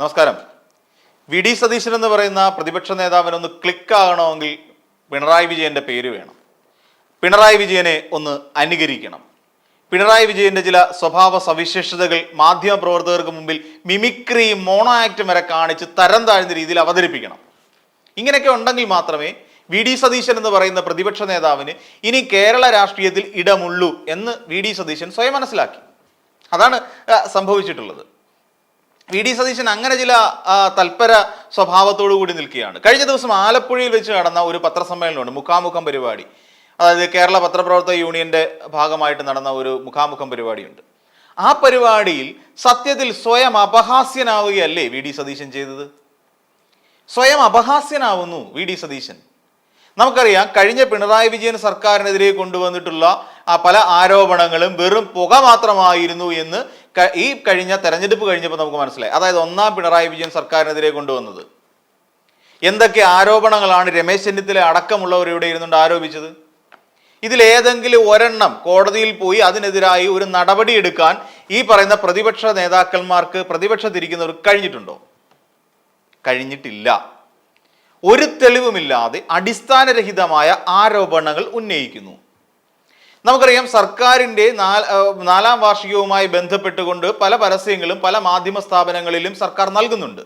നമസ്കാരം. V D Satheesan എന്ന് പറയുന്ന പ്രതിപക്ഷ നേതാവിനൊന്ന് ക്ലിക്ക് ആകണമെങ്കിൽ പിണറായി വിജയന്റെ പേര് വേണം. പിണറായി വിജയനെ ഒന്ന് അനുകരിക്കണം. പിണറായി വിജയന്റെ ചില സ്വഭാവ സവിശേഷതകൾ മാധ്യമ പ്രവർത്തകർക്ക് മുമ്പിൽ മിമിക്രി മോണോ ആക്ട് വരെ കാണിച്ച് തരം താഴ്ന്ന രീതിയിൽ അവതരിപ്പിക്കണം. ഇങ്ങനെയൊക്കെ ഉണ്ടെങ്കിൽ മാത്രമേ വി ഡി സതീശൻ എന്ന് പറയുന്ന പ്രതിപക്ഷ നേതാവിന് ഇനി കേരള രാഷ്ട്രീയത്തിൽ ഇടമുള്ളൂ എന്ന് വി ഡി സതീശൻ സ്വയം മനസ്സിലാക്കി. അതാണ് സംഭവിച്ചിട്ടുള്ളത്. വി ഡി സതീശൻ അങ്ങനെ ചില തൽപര സ്വഭാവത്തോടു കൂടി നിൽക്കുകയാണ്. കഴിഞ്ഞ ദിവസം ആലപ്പുഴയിൽ വെച്ച് നടന്ന ഒരു പത്രസമ്മേളനമുണ്ട് മുഖാമുഖം പരിപാടി. അതായത് കേരള പത്രപ്രവർത്തക യൂണിയന്റെ ഭാഗമായിട്ട് നടന്ന ഒരു മുഖാമുഖം പരിപാടിയുണ്ട്. ആ പരിപാടിയിൽ സത്യത്തിൽ സ്വയം അപഹാസ്യനാവുകയല്ലേ വി ഡി സതീശൻ ചെയ്തത്? സ്വയം അപഹാസ്യനാവുന്നു വി ഡി സതീശൻ. നമുക്കറിയാം കഴിഞ്ഞ പിണറായി വിജയൻ സർക്കാരിനെതിരെ കൊണ്ടുവന്നിട്ടുള്ള ആ പല ആരോപണങ്ങളും വെറും പുക മാത്രമായിരുന്നു എന്ന് ഈ കഴിഞ്ഞ തെരഞ്ഞെടുപ്പ് കഴിഞ്ഞപ്പോൾ നമുക്ക് മനസ്സിലായി. അതായത് ഒന്നാം പിണറായി വിജയൻ സർക്കാരിനെതിരെ കൊണ്ടുവന്നത്. എന്തൊക്കെ ആരോപണങ്ങളാണ് രമേശ് ചെന്നിത്തല അടക്കമുള്ളവർ ഇവിടെ ഇരുന്നുകൊണ്ട് ആരോപിച്ചത്? ഇതിലേതെങ്കിലും ഒരെണ്ണം കോടതിയിൽ പോയി അതിനെതിരായി ഒരു നടപടി എടുക്കാൻ ഈ പറയുന്ന പ്രതിപക്ഷ നേതാക്കന്മാർക്ക് പ്രതിപക്ഷത്തിരിക്കുന്നവർ കഴിഞ്ഞിട്ടുണ്ടോ? കഴിഞ്ഞിട്ടില്ല. ഒരു തെളിവുമില്ലാതെ അടിസ്ഥാനരഹിതമായ ആരോപണങ്ങൾ ഉന്നയിക്കുന്നു. നമുക്കറിയാം സർക്കാരിന്റെ നാല് വാർഷികവുമായി ബന്ധപ്പെട്ടുകൊണ്ട് പല പരസ്യങ്ങളും പല മാധ്യമ സ്ഥാപനങ്ങളിലും സർക്കാർ നൽകുന്നുണ്ട്.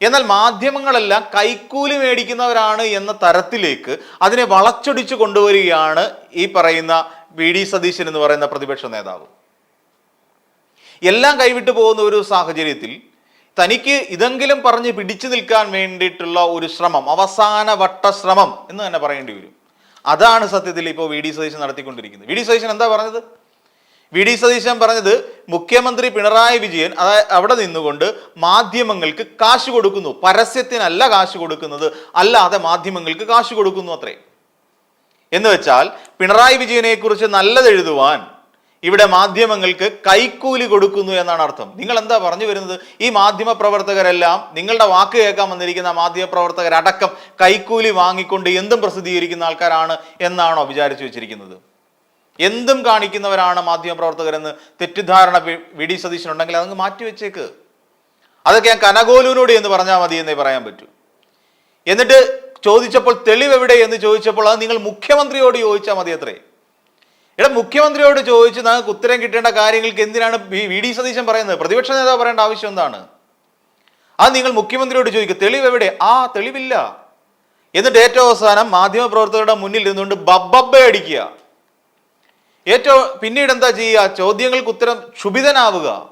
എന്നാൽ മാധ്യമങ്ങളെല്ലാം കൈക്കൂലി മേടിക്കുന്നവരാണ് എന്ന തരത്തിലേക്ക് അതിനെ വളച്ചൊടിച്ചു കൊണ്ടുവരികയാണ് ഈ പറയുന്ന വി ഡി സതീശൻ എന്ന് പറയുന്ന പ്രതിപക്ഷ നേതാവ്. എല്ലാം കൈവിട്ടു പോകുന്ന ഒരു സാഹചര്യത്തിൽ തനിക്ക് ഇതെങ്കിലും പറഞ്ഞ് പിടിച്ചു നിൽക്കാൻ വേണ്ടിയിട്ടുള്ള ഒരു ശ്രമം അവസാന വട്ട ശ്രമം എന്ന് തന്നെ പറയേണ്ടി വരും. അതാണ് സത്യത്തിൽ ഇപ്പോൾ വി ഡി സതീശൻ നടത്തിക്കൊണ്ടിരിക്കുന്നത്. വി ഡി സതീശൻ എന്താ പറഞ്ഞത്? വി ഡി സതീശൻ പറഞ്ഞത് മുഖ്യമന്ത്രി പിണറായി വിജയൻ അതായത് അവിടെ നിന്നുകൊണ്ട് മാധ്യമങ്ങൾക്ക് കാശ് കൊടുക്കുന്നു. പരസ്യത്തിനല്ല കാശ് കൊടുക്കുന്നത്. അല്ലാതെ മാധ്യമങ്ങൾക്ക് കാശ് കൊടുക്കുന്നു അത്രേ. എന്ന് വെച്ചാൽ പിണറായി വിജയനെ കുറിച്ച് നല്ലത് എഴുതുവാൻ ഇവിടെ മാധ്യമങ്ങൾക്ക് കൈക്കൂലി കൊടുക്കുന്നു എന്നാണ് അർത്ഥം. നിങ്ങൾ എന്താ പറഞ്ഞു വരുന്നത്? ഈ മാധ്യമ പ്രവർത്തകരെല്ലാം നിങ്ങളുടെ വാക്ക് കേൾക്കാൻ വന്നിരിക്കുന്ന മാധ്യമ പ്രവർത്തകരടക്കം കൈക്കൂലി വാങ്ങിക്കൊണ്ട് എന്തും പ്രസിദ്ധീകരിക്കുന്ന ആൾക്കാരാണ് എന്നാണോ വിചാരിച്ചു വെച്ചിരിക്കുന്നത്? എന്തും കാണിക്കുന്നവരാണ് മാധ്യമ പ്രവർത്തകരെന്ന് തെറ്റിദ്ധാരണ വി- വി ഡി സതീശനുണ്ടെങ്കിൽ അതങ്ങ് മാറ്റി വെച്ചേക്ക്. അതൊക്കെ ഞാൻ കനകോലുവിനോട് എന്ന് പറഞ്ഞാൽ മതി എന്നേ പറയാൻ പറ്റൂ. എന്നിട്ട് ചോദിച്ചപ്പോൾ തെളിവ് എവിടെ എന്ന് ചോദിച്ചപ്പോൾ അത് നിങ്ങൾ മുഖ്യമന്ത്രിയോട് ചോദിച്ചാൽ മതി അത്രേ. എടാ മുഖ്യമന്ത്രിയോട് ചോദിച്ച് നിങ്ങൾക്ക് ഉത്തരം കിട്ടേണ്ട കാര്യങ്ങൾക്ക് എന്തിനാണ് വി- ഡി സതീശൻ പറയുന്നത്? പ്രതിപക്ഷ നേതാവ് പറയേണ്ട ആവശ്യം എന്താണ്? അത് നിങ്ങൾ മുഖ്യമന്ത്രിയോട് ചോദിക്കുക തെളിവ് എവിടെ? ആ തെളിവില്ല. എന്നിട്ട് ഏറ്റവും അവസാനം മാധ്യമപ്രവർത്തകരുടെ മുന്നിൽ ഇരുന്നുകൊണ്ട് ബബ്ബബ്ബ അടിക്കുക. ഏറ്റവും പിന്നീട് എന്താ ചെയ്യുക? ചോദ്യങ്ങൾക്ക് ഉത്തരം ക്ഷുഭിതനാവുക.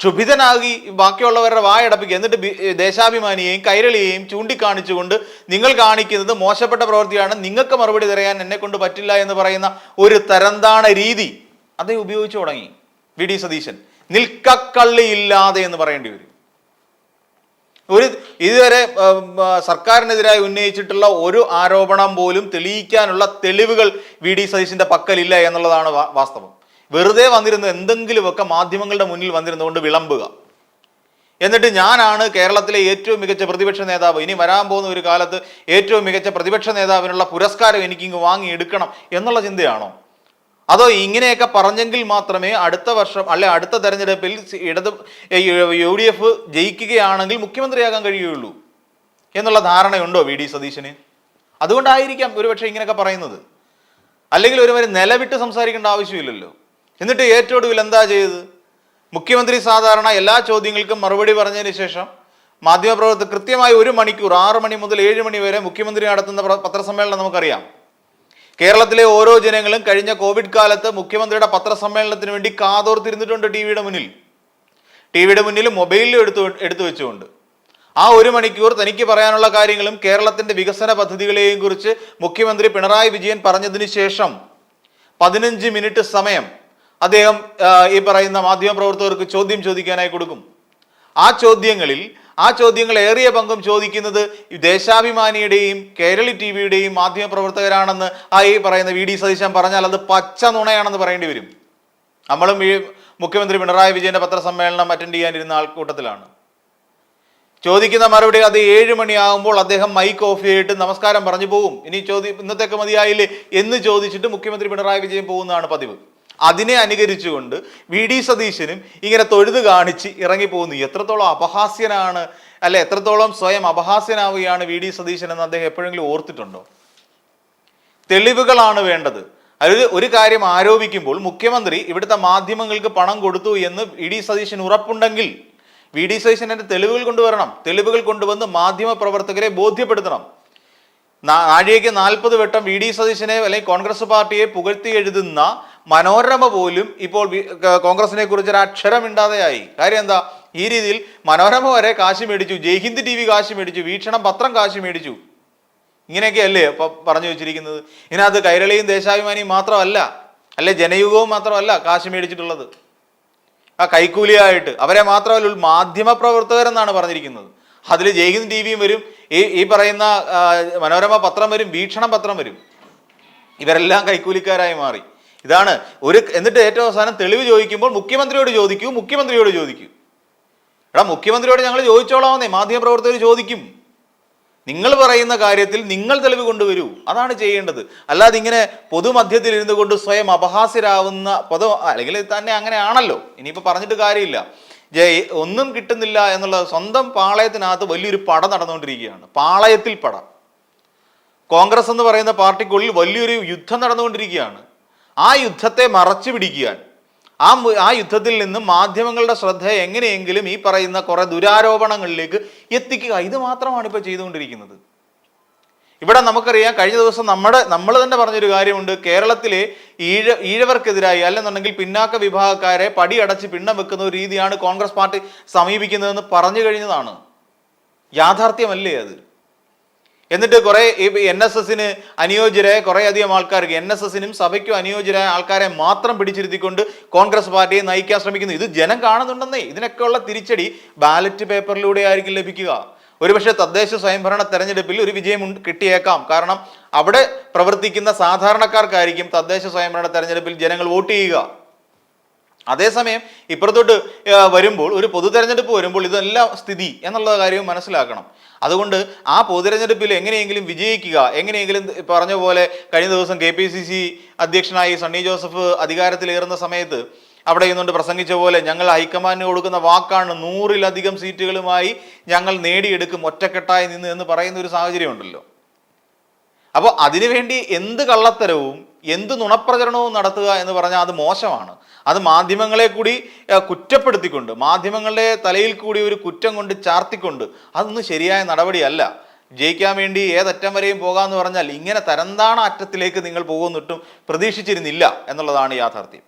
ക്ഷുഭിതനാകി ബാക്കിയുള്ളവരുടെ വായടപ്പിക്കുക. എന്നിട്ട് ദേശാഭിമാനിയെയും കൈരളിയെയും ചൂണ്ടിക്കാണിച്ചുകൊണ്ട് നിങ്ങൾ കാണിക്കുന്നത് മോശപ്പെട്ട പ്രവൃത്തിയാണ്. നിങ്ങൾക്ക് മറുപടി തരാൻ എന്നെ കൊണ്ട് പറ്റില്ല എന്ന് പറയുന്ന ഒരു തരംതാണ രീതി. അതേ ഉപയോഗിച്ചു തുടങ്ങി വി. ഡി. സതീശൻ. നിൽക്കക്കള്ളിയില്ലാതെ എന്ന് പറയേണ്ടി വരും. ഒരു ഇതുവരെ സർക്കാരിനെതിരായി ഉന്നയിച്ചിട്ടുള്ള ഒരു ആരോപണം പോലും തെളിയിക്കാനുള്ള തെളിവുകൾ വി. ഡി. സതീശിന്റെ പക്കലില്ല എന്നുള്ളതാണ് വാസ്തവം. വെറുതെ വന്നിരുന്ന എന്തെങ്കിലുമൊക്കെ മാധ്യമങ്ങളുടെ മുന്നിൽ വന്നിരുന്നുകൊണ്ട് വിളമ്പുക. എന്നിട്ട് ഞാനാണ് കേരളത്തിലെ ഏറ്റവും മികച്ച പ്രതിപക്ഷ നേതാവ്. ഇനി വരാൻ പോകുന്ന ഒരു കാലത്ത് ഏറ്റവും മികച്ച പ്രതിപക്ഷ നേതാവിനുള്ള പുരസ്കാരം എനിക്കിങ്ങ് വാങ്ങിയെടുക്കണം എന്നുള്ള ചിന്തയാണോ? അതോ ഇങ്ങനെയൊക്കെ പറഞ്ഞെങ്കിൽ മാത്രമേ അടുത്ത വർഷം അല്ലെ അടുത്ത തെരഞ്ഞെടുപ്പിൽ ഇടത് യു ഡി എഫ് ജയിക്കുകയാണെങ്കിൽ മുഖ്യമന്ത്രിയാകാൻ കഴിയുള്ളൂ എന്നുള്ള ധാരണയുണ്ടോ വി ഡി സതീശന്? അതുകൊണ്ടായിരിക്കാം ഒരുപക്ഷെ ഇങ്ങനെയൊക്കെ പറയുന്നത്. അല്ലെങ്കിൽ ഒരുവരെ നിലവിട്ട് സംസാരിക്കേണ്ട ആവശ്യമില്ലല്ലോ. എന്നിട്ട് ഏറ്റവും ഒടുവിൽ എന്താ ചെയ്തത്? മുഖ്യമന്ത്രി സാധാരണ എല്ലാ ചോദ്യങ്ങൾക്കും മറുപടി പറഞ്ഞതിന് ശേഷം മാധ്യമപ്രവർത്തകർ കൃത്യമായി ഒരു മണിക്കൂർ ആറ് മണി മുതൽ ഏഴ് മണി വരെ മുഖ്യമന്ത്രി നടത്തുന്ന പത്രസമ്മേളനം നമുക്കറിയാം. കേരളത്തിലെ ഓരോ ജനങ്ങളും കഴിഞ്ഞ കോവിഡ് കാലത്ത് മുഖ്യമന്ത്രിയുടെ പത്രസമ്മേളനത്തിന് വേണ്ടി കാതോർത്തിരുന്നിട്ടുണ്ട് ടി വിയുടെ മുന്നിൽ. ടി വിയുടെ മുന്നിൽ മൊബൈലിലും എടുത്തു എടുത്തു വെച്ചുകൊണ്ട്. ആ ഒരു മണിക്കൂർ തനിക്ക് പറയാനുള്ള കാര്യങ്ങളും കേരളത്തിന്റെ വികസന പദ്ധതികളെയും കുറിച്ച് മുഖ്യമന്ത്രി പിണറായി വിജയൻ പറഞ്ഞതിന് ശേഷം പതിനഞ്ച് മിനിറ്റ് സമയം അദ്ദേഹം ഈ പറയുന്ന മാധ്യമപ്രവർത്തകർക്ക് ചോദ്യം ചോദിക്കാനായി കൊടുക്കും. ആ ചോദ്യങ്ങളിൽ ആ ചോദ്യങ്ങൾ ഏറിയ പങ്കും ചോദിക്കുന്നത് ദേശാഭിമാനിയുടെയും കേരളി ടി വിയുടെയും മാധ്യമപ്രവർത്തകരാണെന്ന് ആ ഈ പറയുന്ന വി ഡി സതീശൻ പറഞ്ഞാൽ അത് പച്ച നുണയാണെന്ന് പറയേണ്ടി വരും. നമ്മളും ഈ മുഖ്യമന്ത്രി പിണറായി വിജയന്റെ പത്രസമ്മേളനം അറ്റൻഡ് ചെയ്യാനിരുന്ന ആൾക്കൂട്ടത്തിലാണ്. ചോദിക്കുന്ന മറുപടി അത് ഏഴ് മണിയാകുമ്പോൾ അദ്ദേഹം മൈക്ക് ഓഫ് ചെയ്തിട്ട് നമസ്കാരം പറഞ്ഞു പോകും. ഇനി ചോദ്യം ഇന്നത്തേക്ക് മതിയായില്ലേ എന്ന് ചോദിച്ചിട്ട് മുഖ്യമന്ത്രി പിണറായി വിജയൻ പോകുന്നതാണ് പതിവ്. അതിനെ അനുകരിച്ചുകൊണ്ട് വി ഡി സതീശനും ഇങ്ങനെ തൊഴുത് കാണിച്ച് ഇറങ്ങിപ്പോകുന്നു. എത്രത്തോളം അപഹാസ്യനാണ് അല്ലെ എത്രത്തോളം സ്വയം അപഹാസ്യനാവുകയാണ് വി ഡി സതീശൻ എന്ന് അദ്ദേഹം എപ്പോഴെങ്കിലും ഓർത്തിട്ടുണ്ടോ? തെളിവുകളാണ് വേണ്ടത്. അതായത് ഒരു കാര്യം ആരോപിക്കുമ്പോൾ മുഖ്യമന്ത്രി ഇവിടുത്തെ മാധ്യമങ്ങൾക്ക് പണം കൊടുത്തു എന്ന് വി ഡി സതീശൻ ഉറപ്പുണ്ടെങ്കിൽ വി ഡി സതീശൻ എന്റെ തെളിവുകൾ കൊണ്ടുവരണം. തെളിവുകൾ കൊണ്ടുവന്ന് മാധ്യമ പ്രവർത്തകരെ ബോധ്യപ്പെടുത്തണം നാഴികയ്ക്ക് നാൽപ്പത് വട്ടം വി ഡി സതീശനെ അല്ലെങ്കിൽ കോൺഗ്രസ് പാർട്ടിയെ പുകഴ്ത്തി എഴുതുന്ന മനോരമ പോലും ഇപ്പോൾ കോൺഗ്രസിനെ കുറിച്ച് ഒരു അക്ഷരം ഇണ്ടാതെയായി കാര്യം എന്താ? ഈ രീതിയിൽ മനോരമ വരെ കാശ് മേടിച്ചു ജയ്ഹിന്ദ് ടി വി കാശ് മേടിച്ചു വീക്ഷണം പത്രം കാശ് മേടിച്ചു. ഇങ്ങനെയൊക്കെയല്ലേ ഇപ്പൊ പറഞ്ഞു വെച്ചിരിക്കുന്നത്. ഇതിനകത്ത് കൈരളിയും ദേശാഭിമാനിയും മാത്രമല്ല അല്ലെ ജനയുഗവും മാത്രമല്ല കാശ് മേടിച്ചിട്ടുള്ളത്. ആ കൈക്കൂലിയായിട്ട് അവരെ മാത്രമല്ല ഒരു മാധ്യമ പ്രവർത്തകരെന്നാണ് പറഞ്ഞിരിക്കുന്നത്. അതിൽ ജയ്ഹിന്ദ് ടി വിയും വരും ഈ ഈ പറയുന്ന മനോരമ പത്രം വരും വീക്ഷണം പത്രം വരും. ഇവരെല്ലാം കൈക്കൂലിക്കാരായി മാറി. ഇതാണ് ഒരു എന്നിട്ട് ഏറ്റവും അവസാനം തെളിവ് ചോദിക്കുമ്പോൾ മുഖ്യമന്ത്രിയോട് ചോദിക്കൂ മുഖ്യമന്ത്രിയോട് ചോദിക്കൂ. എടാ മുഖ്യമന്ത്രിയോട് ഞങ്ങൾ ചോദിച്ചോളാമെന്നേ മാധ്യമപ്രവർത്തകർ ചോദിക്കും. നിങ്ങൾ പറയുന്ന കാര്യത്തിൽ നിങ്ങൾ തെളിവ് കൊണ്ടുവരൂ. അതാണ് ചെയ്യേണ്ടത്. അല്ലാതെ ഇങ്ങനെ പൊതുമധ്യത്തിൽ ഇരുന്നു കൊണ്ട് സ്വയം അപഹാസ്യരാവുന്ന പൊതു അല്ലെങ്കിൽ തന്നെ അങ്ങനെയാണല്ലോ. ഇനിയിപ്പോൾ പറഞ്ഞിട്ട് കാര്യമില്ല. ജയ് ഒന്നും കിട്ടുന്നില്ല എന്നുള്ള സ്വന്തം പാളയത്തിനകത്ത് വലിയൊരു പട നടന്നുകൊണ്ടിരിക്കുകയാണ്. പാളയത്തിൽ പട. കോൺഗ്രസ് എന്ന് പറയുന്ന പാർട്ടിക്കുള്ളിൽ വലിയൊരു യുദ്ധം നടന്നുകൊണ്ടിരിക്കുകയാണ്. ആ യുദ്ധത്തെ മറച്ചു പിടിക്കാൻ ആ ആ യുദ്ധത്തിൽ നിന്ന് മാധ്യമങ്ങളുടെ ശ്രദ്ധ എങ്ങനെയെങ്കിലും ഈ പറയുന്ന കുറെ ദുരാരോപണങ്ങളിലേക്ക് എത്തിക്കുക. ഇത് മാത്രമാണ് ഇപ്പോൾ ചെയ്തുകൊണ്ടിരിക്കുന്നത്. ഇവിടെ നമുക്കറിയാം കഴിഞ്ഞ ദിവസം നമ്മുടെ നമ്മൾ തന്നെ പറഞ്ഞൊരു കാര്യമുണ്ട്. കേരളത്തിലെ ഈഴ ഈഴവർക്കെതിരായി അല്ലെന്നുണ്ടെങ്കിൽ പിന്നാക്ക വിഭാഗക്കാരെ പടിയടച്ച് പിണ്ണം വെക്കുന്ന ഒരു രീതിയാണ് കോൺഗ്രസ് പാർട്ടി സമീപിക്കുന്നതെന്ന് പറഞ്ഞു കഴിഞ്ഞതാണ്. യാഥാർത്ഥ്യമല്ലേ അത്? എന്നിട്ട് കുറെ എൻ എസ് എസിന് അനുയോജ്യരായ കുറെ അധികം ആൾക്കാർക്ക് എൻ എസ് എസിനും സഭയ്ക്കും അനുയോജ്യരായ ആൾക്കാരെ മാത്രം പിടിച്ചിരുത്തിക്കൊണ്ട് കോൺഗ്രസ് പാർട്ടിയെ നയിക്കാൻ ശ്രമിക്കുന്നു. ഇത് ജനം കാണുന്നുണ്ടെന്നേ. ഇതിനൊക്കെയുള്ള തിരിച്ചടി ബാലറ്റ് പേപ്പറിലൂടെ ആയിരിക്കും ലഭിക്കുക. ഒരുപക്ഷെ തദ്ദേശ സ്വയംഭരണ തെരഞ്ഞെടുപ്പിൽ ഒരു വിജയം കിട്ടിയേക്കാം. കാരണം അവിടെ പ്രവർത്തിക്കുന്ന സാധാരണക്കാർക്കായിരിക്കും തദ്ദേശ സ്വയംഭരണ തെരഞ്ഞെടുപ്പിൽ ജനങ്ങൾ വോട്ട് ചെയ്യുക. അതേസമയം ഇപ്പുറത്തോട്ട് വരുമ്പോൾ ഒരു പൊതു തെരഞ്ഞെടുപ്പ് വരുമ്പോൾ ഇതെല്ലാം സ്ഥിതി എന്നുള്ള കാര്യവും മനസ്സിലാക്കണം. അതുകൊണ്ട് ആ പൊതു തെരഞ്ഞെടുപ്പിൽ എങ്ങനെയെങ്കിലും വിജയിക്കുക എങ്ങനെയെങ്കിലും പറഞ്ഞ പോലെ കഴിഞ്ഞ ദിവസം കെ പി സി സി അധ്യക്ഷനായി സണ്ണി ജോസഫ് അധികാരത്തിലേറുന്ന സമയത്ത് അവിടെ നിന്നുകൊണ്ട് പ്രസംഗിച്ച പോലെ ഞങ്ങൾ ഹൈക്കമാൻഡിന് കൊടുക്കുന്ന വാക്കാണ് നൂറിലധികം സീറ്റുകളുമായി ഞങ്ങൾ നേടിയെടുക്കും ഒറ്റക്കെട്ടായി നിന്ന് എന്ന് പറയുന്ന ഒരു സാഹചര്യം ഉണ്ടല്ലോ. അപ്പോൾ അതിനുവേണ്ടി എന്ത് കള്ളത്തരവും എന്ത് നുണപ്രചരണവും നടത്തുക എന്ന് പറഞ്ഞാൽ അത് മോശമാണ്. അത് മാധ്യമങ്ങളെ കൂടി കുറ്റപ്പെടുത്തിക്കൊണ്ട് മാധ്യമങ്ങളുടെ തലയിൽ കൂടി ഒരു കുറ്റം കൊണ്ട് ചാർത്തിക്കൊണ്ട് അതൊന്നും ശരിയായ നടപടിയല്ല. ജയിക്കാൻ വേണ്ടി ഏതറ്റം വരെയും പോകാമെന്ന് പറഞ്ഞാൽ ഇങ്ങനെ തരംതാണ അറ്റത്തിലേക്ക് നിങ്ങൾ പോകുന്നിട്ടും പ്രതീക്ഷിച്ചിരുന്നില്ല എന്നുള്ളതാണ് യാഥാർത്ഥ്യം.